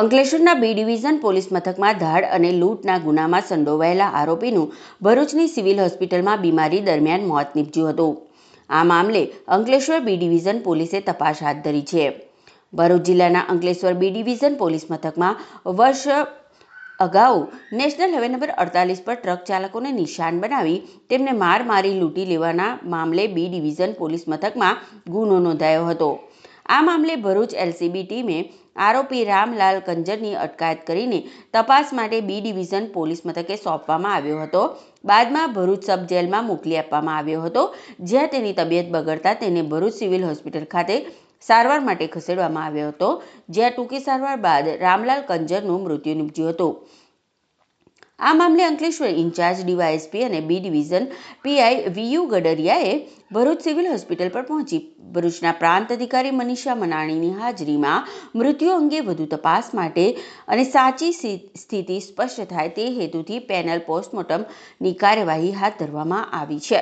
અંકલેશ્વરના B division police મથકમાં ધાડ અને લૂંટના ગુનામાં સંડોવાયેલા આરોપીનું ભરૂચની સિવિલ હોસ્પિટલમાં બીમારી દરમિયાન મોત નીપજ્યું હતું. આ મામલે અંકલેશ્વર બી ડિવિઝન પોલીસે તપાસ હાથ ધરી છે. ભરૂચ જિલ્લાના અંકલેશ્વર બી ડિવિઝન પોલીસ મથકમાં વર્ષ અગાઉ નેશનલ હાઈવે નંબર અડતાલીસ પર ટ્રક ચાલકોને નિશાન બનાવી તેમને માર મારી લૂંટી લેવાના મામલે બી ડિવિઝન પોલીસ મથકમાં ગુનો નોંધાયો હતો. આ મામલે ભરૂચ એલસીબી ટીમે આરોપી રામલાલ કંજરની અટકાયત કરીને તપાસ માટે બી ડિવિઝન પોલીસ મથકે સોંપવામાં આવ્યો હતો. બાદમાં ભરૂચ સબ જેલમાં મોકલી આપવામાં આવ્યો હતો. જ્યાં તેની તબિયત બગડતા તેને ભરૂચ સિવિલ હોસ્પિટલ ખાતે સારવાર માટે ખસેડવામાં આવ્યો હતો. જ્યાં ટૂંકી સારવાર બાદ રામલાલ કંજરનું મૃત્યુ નીપજ્યું હતું. આ મામલે અંકલેશ્વર ઇન્ચાર્જ ડીવાયએસપી અને બી ડિવિઝન પીઆઈ વીયુ ગડરિયાએ ભરૂચ સિવિલ હોસ્પિટલ પર પહોંચી. ભરૂચના પ્રાંત અધિકારી મનીષા મનાણીની હાજરીમાં મૃત્યુ અંગે વધુ તપાસ માટે અને સાચી સ્થિતિ સ્પષ્ટ થાય તે હેતુથી પેનલ પોસ્ટમોર્ટમની કાર્યવાહી હાથ ધરવામાં આવી છે.